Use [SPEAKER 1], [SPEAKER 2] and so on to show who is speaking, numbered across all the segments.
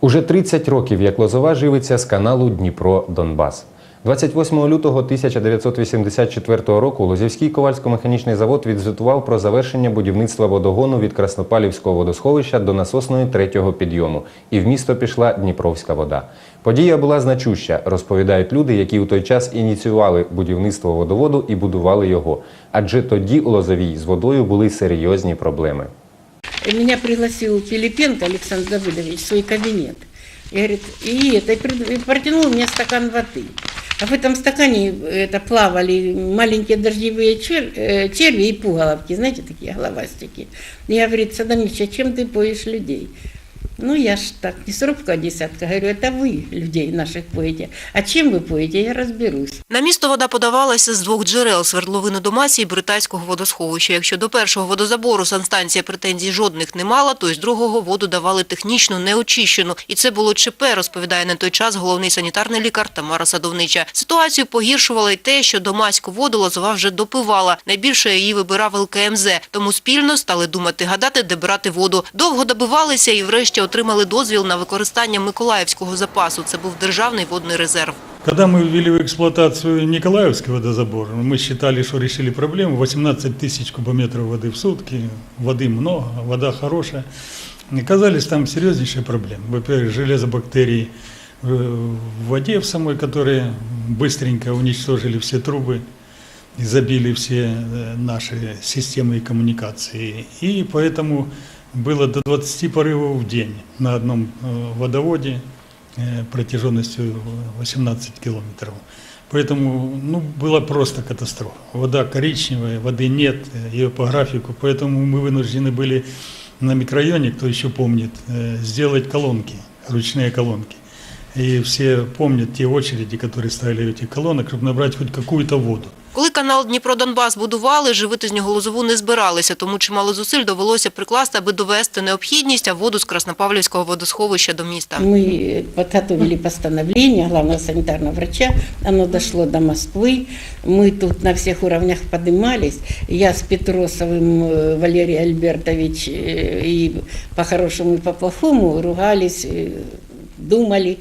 [SPEAKER 1] Уже 30 років як Лозова живиться з каналу Дніпро Донбас. 28 лютого 1984 року Лозівський ковальсько-механічний завод відзвітував про завершення будівництва водогону від Краснопалівського водосховища до насосної третього підйому, і в місто пішла Дніпровська вода. Подія була значуща, розповідають люди, які у той час ініціювали будівництво водоводу і будували його. Адже тоді у Лозовій з водою були серйозні проблеми
[SPEAKER 2] Меня пригласил Пилипенко Александр Давыдович в свой кабинет. И говорит, и это, и пред- и протянул мне стакан воды. А в этом стакане это плавали маленькие дождевые чер- э, черви и пуголовки, знаете, такие головастики. И я говорит, Садамич, а чем ты поешь людей? Ну, я ж так, не с робкого десятка, говорю, это вы людей наших поете. А чем вы поете, я разберусь.
[SPEAKER 3] На місто вода подавалася з двох джерел – свердловини Домасі і Британського водосховища. Якщо до першого водозабору санстанція претензій жодних не мала, то із другого воду давали технічно неочищену. І це було ЧП, розповідає на той час головний санітарний лікар Тамара Садовнича. Ситуацію погіршувало й те, що домаську воду Лозова вже допивала. Найбільше її вибирав ЛКМЗ. Тому спільно стали думати, гадати, де брати воду. Довго добивалися і врешті отримали дозвіл на використання Миколаївського запасу. Це був державний водний резерв.
[SPEAKER 4] Когда мы ввели в эксплуатацию Николаевский водозабор, мы считали, что решили проблему. 18 тысяч кубометров воды в сутки, воды много, вода хорошая. И Оказались там серьезнейшие проблемы. Во-первых, железобактерии в в воде в самой, которые быстренько уничтожили все трубы и забили все э, наши системы и коммуникации. И поэтому было до 20 порывов в день на одном э, водоводе э, протяженностью 18 километров. Поэтому ну, была просто катастрофа. Вода коричневая, воды нет, э, ее по графику. Поэтому мы вынуждены были на микрорайоне, кто еще помнит, э, сделать колонки, ручные колонки. И все помнят те очереди, которые ставили в этих колонок, чтобы набрать хоть какую-то воду.
[SPEAKER 3] Коли канал Дніпро-Донбас будували, живити з нього лозову не збиралися, тому чимало зусиль довелося прикласти, аби довести необхідність, а воду з Краснопавлівського водосховища до міста.
[SPEAKER 2] Мы подготовили постановление главного санитарного врача, оно дошло до Москвы, мы тут на всех уровнях поднимались, я с Петросовым э, Валерий Альбертович э, и по-хорошему и по-плохому ругались, э, думали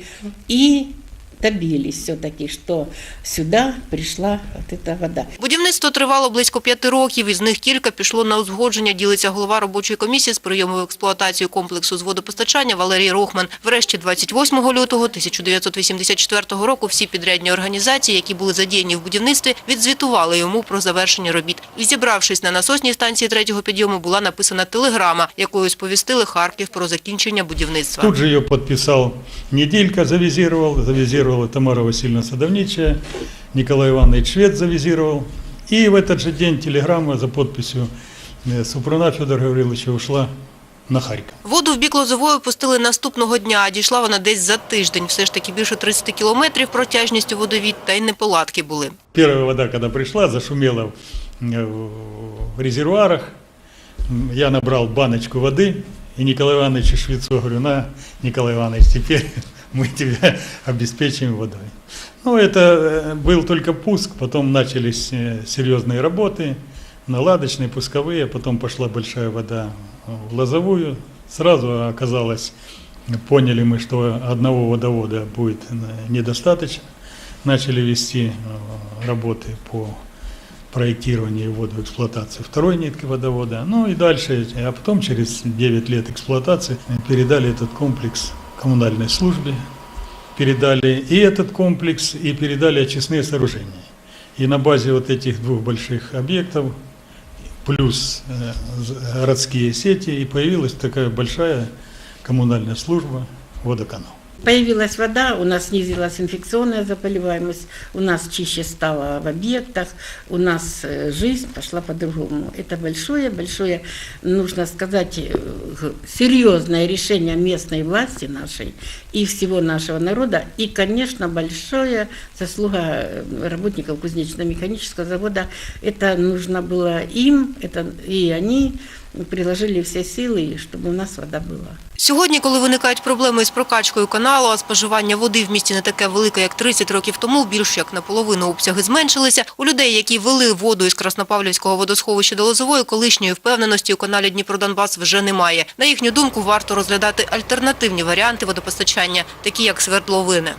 [SPEAKER 2] и добились все-таки, что сюда пришла вот эта вода.
[SPEAKER 3] Будівництво тривало близько п'яти років, із них кілька пішло на узгодження, ділиться голова робочої комісії з прийому в експлуатацію комплексу з водопостачання Валерій Рохман. Врешті 28 лютого 1984 року всі підрядні організації, які були задіяні в будівництві, відзвітували йому про завершення робіт. І зібравшись на насосній станції третього підйому, була написана телеграма, якою сповістили Харків про закінчення будівництва.
[SPEAKER 4] Тут же ее подписал Неделька, завизировал, завизировала Тамара Васильевна Садовничая, Николай Иванович Швед завизировал. И в этот же день телеграмма за подписью э, Супруна Федора Гавриловича ушла на Харьков.
[SPEAKER 3] Воду в бік Лозової пустили наступного дня, а дійшла вона десь за тиждень. Все ж таки більше 30 кілометрів протяжністю водовід, та й неполадки були.
[SPEAKER 4] Первая вода, когда пришла, зашумела э, в резервуарах. М, Я набрал баночку воды, и Николай Иванович Швецу говорю, на, Николай Иванович, теперь мы тебя обеспечим водой. Ну, это э, был только пуск, потом начались э, серьезные работы, наладочные, пусковые, потом пошла большая вода в лозовую. Сразу оказалось, поняли мы, что одного водовода будет э, недостаточно. Начали вести э, работы по проектированию и вводу в эксплуатацию второй нитки водовода. Ну и дальше, а потом через 9 лет эксплуатации передали этот комплекс коммунальной службе, передали и этот комплекс, и передали очистные сооружения. И на базе вот этих двух больших объектов, плюс э, городские сети, и появилась такая большая коммунальная служба водоканал.
[SPEAKER 2] Появилась вода, у нас снизилась инфекционная заболеваемость, у нас чище стало в объектах, у нас э, жизнь пошла по-другому. Это большое-большое, нужно сказать, э, серьезное решение местной власти нашей и всего нашего народа. И, конечно, большая заслуга э, работников кузнечно-механического завода. Это нужно было им, это и они приложили все силы, чтобы у нас вода была.
[SPEAKER 3] Сьогодні, коли виникають проблеми із прокачкою каналу, а споживання води в місті не таке велике, як 30 років тому, більш як наполовину обсяги зменшилися, у людей, які вели воду із Краснопавлівського водосховища до Лозової, колишньої впевненості у каналі Дніпро-Донбас вже немає. На їхню думку, варто розглядати альтернативні варіанти водопостачання, такі як свердловини.